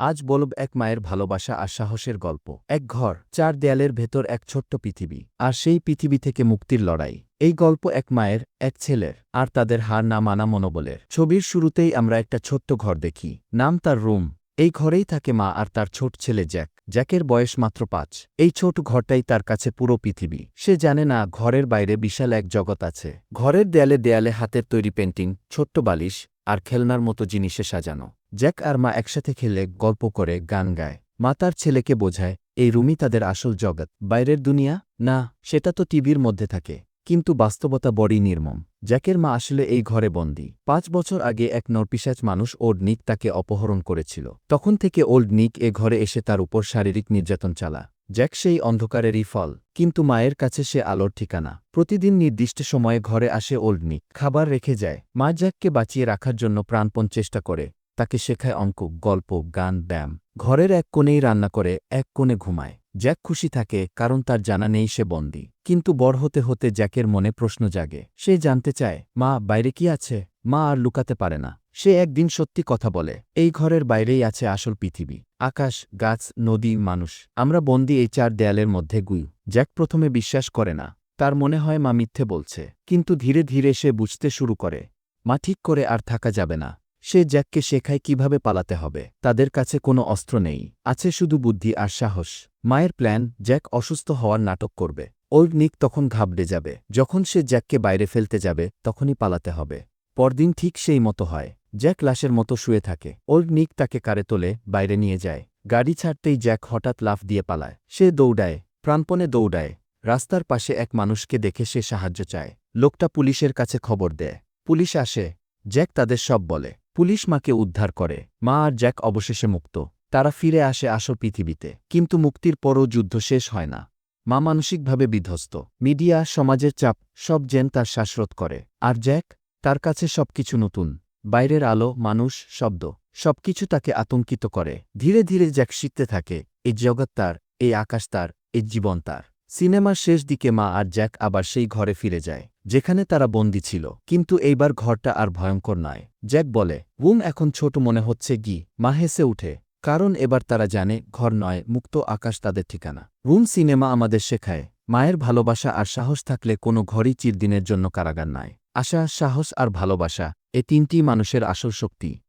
আজ বলব এক মায়ের ভালোবাসা আর সাহসের গল্প। এক ঘর, চার দেয়ালের ভেতর এক ছোট্ট পৃথিবী, আর সেই পৃথিবী থেকে মুক্তির লড়াই। এই গল্প এক মায়ের, এক ছেলের, আর তাদের হার না মানা মনোবলের। ছবির শুরুতেই আমরা একটা ছোট্ট ঘর দেখি। নাম তার রুম। এই ঘরেই থাকে মা আর তার ছোট ছেলে জ্যাক। জ্যাকের বয়স মাত্র পাঁচ। এই ছোট ঘরটাই তার কাছে পুরো পৃথিবী। সে জানে না ঘরের বাইরে বিশাল এক জগৎ আছে। ঘরের দেয়ালে দেয়ালে হাতের তৈরি পেন্টিং, ছোট্ট বালিশ, আর খেলনার মতো জিনিসে সাজানো। জ্যাক আর মা একসাথে খেলে গল্প করে, গান গায়। মা তার ছেলেকে বোঝায়, এই রুমই তাদের আসল জগৎ। বাইরের দুনিয়া? না, সেটা তো টিভির মধ্যে থাকে। কিন্তু বাস্তবতা বড়ই নির্মম জ্যাকের মা আসলে এই ঘরে বন্দী। পাঁচ বছর আগে এক নরপিসাচ মানুষ ওল্ড নিক তাকে অপহরণ করেছিল। তখন থেকে ওল্ড নিক এ ঘরে এসে তার উপর শারীরিক নির্যাতন চালা জ্যাক সেই অন্ধকারেরই ফল, কিন্তু মায়ের কাছে সে আলোর ঠিকানা। প্রতিদিন নির্দিষ্ট সময়ে ঘরে আসে ওল্ড নিক। খাবার রেখে যায়। মা জ্যাককে বাঁচিয়ে রাখার জন্য প্রাণপণ চেষ্টা করে। তাকে শেখায় অঙ্ক, গল্প, গান, ব্যায়াম। ঘরের এক কোণেই রান্না করে, এক কোণে ঘুমায়। জ্যাক খুশি থাকে, কারণ তার জানা নেই সে বন্দী। কিন্তু বড় হতে হতে জ্যাকের মনে প্রশ্ন জাগে। সে জানতে চায়, মা, বাইরে কি আছে? মা আর লুকাতে পারে না। সে একদিন সত্যি কথা বলে, এই ঘরের বাইরেই আছে আসল পৃথিবী। আকাশ, গাছ, নদী, মানুষ। আমরা বন্দি এই চার দেয়ালের মধ্যে গুই। জ্যাক প্রথমে বিশ্বাস করে না। তার মনে হয় মা মিথ্যে বলছে। কিন্তু ধীরে ধীরে সে বুঝতে শুরু করে, মা ঠিক করে আর থাকা যাবে না। সে জ্যাককে শেখায় কীভাবে পালাতে হবে। তাদের কাছে কোনো অস্ত্র নেই। আছে শুধু বুদ্ধি আর সাহস। মায়ের প্ল্যান, জ্যাক অসুস্থ হওয়ার নাটক করবে। ওল্ড নিক তখন ঘাবড়ে যাবে। যখন সে জ্যাককে বাইরে ফেলতে যাবে, তখনই পালাতে হবে। পরদিন ঠিক সেই মতো হয়। জ্যাক লাশের মতো শুয়ে থাকে। ওল্ড নিক তাকে কারে তোলে, বাইরে নিয়ে যায়। গাড়ি ছাড়তেই জ্যাক হঠাৎ লাফ দিয়ে পালায়। সে দৌড়ায়। প্রাণপণে দৌড়ায়। রাস্তার পাশে এক মানুষকে দেখে সে সাহায্য চায়। লোকটা পুলিশের কাছে খবর দেয়। পুলিশ আসে। জ্যাক তাদের সব বলে। পুলিশ মাকে উদ্ধার করে। মা আর জ্যাক অবশেষে মুক্ত। তারা ফিরে আসে আসল পৃথিবীতে। কিন্তু মুক্তির পরও যুদ্ধ শেষ হয় না। মা মানসিকভাবে বিধ্বস্ত। মিডিয়া, সমাজের চাপ, সব জেন তার শ্বাসরোধ করে। আর জ্যাক? তার কাছে সবকিছু নতুন। বাইরের আলো, মানুষ, শব্দ, সবকিছু তাকে আতঙ্কিত করে। ধীরে ধীরে জ্যাক শিখতে থাকে, এই জগৎ তার, এই আকাশ তার, এই জীবন তার। সিনেমার শেষ দিকে মা আর জ্যাক আবার সেই ঘরে ফিরে যায়। যেখানে তারা বন্দি ছিল। কিন্তু এইবার ঘরটা আর ভয়ঙ্কর নয়। জ্যাক বলে, উম, এখন ছোট মনে হচ্ছে গি, মা হেসে উঠে। কারণ এবার তারা জানে, ঘর নয়, মুক্ত আকাশ তাদের ঠিকানা। রুম সিনেমা আমাদের শেখায়, মায়ের ভালোবাসা আর সাহস থাকলে কোনো ঘরই চিরদিনের জন্য কারাগার নয়। আশা, সাহস আর ভালোবাসা, এ তিনটি মানুষের আসল শক্তি।